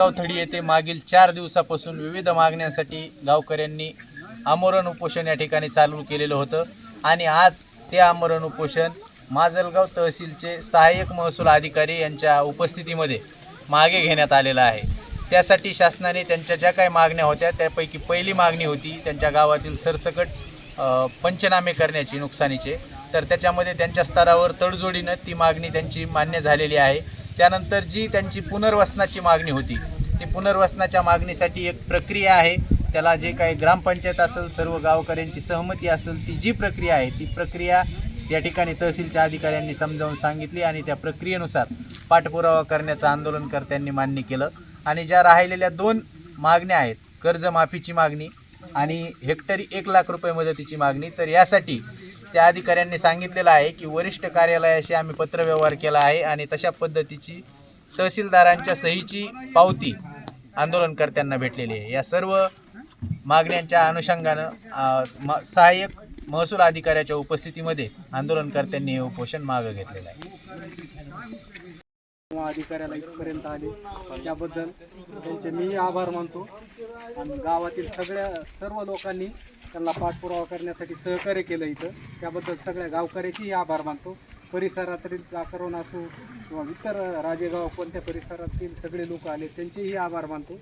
गावथडी येथे मागील चार दिवसापासून विविध मागण्यांसाठी गावकऱ्यांनी आमरण उपोषण या ठिकाणी चालू केलेलं होतं. आणि आज ते आमरण उपोषण माजलगाव तहसीलचे सहाय्यक महसूल अधिकारी यांच्या उपस्थितीमध्ये मागे घेण्यात आलेलं आहे. त्यासाठी शासनाने त्यांच्या ज्या काही मागण्या होत्या त्यापैकी पहिली मागणी होती त्यांच्या गावातील सरसकट पंचनामे करण्याची नुकसानीचे. तर त्याच्यामध्ये त्यांच्या स्तरावर तडजोडीनं ती मागणी त्यांची मान्य झालेली आहे. त्यानंतर जी त्यांची पुनर्वसनाची मागणी होती पुनर्वसनाच्या मागणीसाठी एक प्रक्रिया आहे. त्याला जे काही ग्रामपंचायत असेल सर्व गावकऱ्यांची सहमती असेल ती जी प्रक्रिया आहे ती प्रक्रिया या ठिकाणी तहसीलच्या अधिकाऱ्यांनी समजावून सांगितली आणि त्या प्रक्रियेनुसार पाठपुरावा करण्याचं आंदोलनकर्त्यांनी मान्य केलं. आणि ज्या राहिलेल्या दोन मागण्या आहेत कर्जमाफीची मागणी आणि हेक्टरी एक लाख रुपये मदतीची मागणी तर यासाठी त्या अधिकाऱ्यांनी सांगितलेलं आहे की वरिष्ठ कार्यालयाशी आम्ही पत्रव्यवहार केला आहे आणि तशा पद्धतीची तहसीलदारांच्या सहीची पावती आंदोलनकर्त्यांना भेटलेली आहे. या सर्व मागण्यांच्या अनुषंगानं म- सहाय्यक महसूल अधिकाऱ्याच्या उपस्थितीमध्ये आंदोलनकर्त्यांनी हे उपोषण मागं घेतलेलं आहे. अधिकाऱ्याला इथपर्यंत आले. त्याबद्दल त्यांचे मी आभार मानतो. आणि गावातील सगळ्या सर्व लोकांनी त्यांना पाठपुरावा करण्यासाठी सहकार्य केलं इथं. त्याबद्दल सगळ्या गावकऱ्याचीही आभार मानतो. परिसरातील जाकरण असो किंवा इतर राजेगाव कोणत्या परिसरातील सगळे लोक आले त्यांचेही आभार मानतो.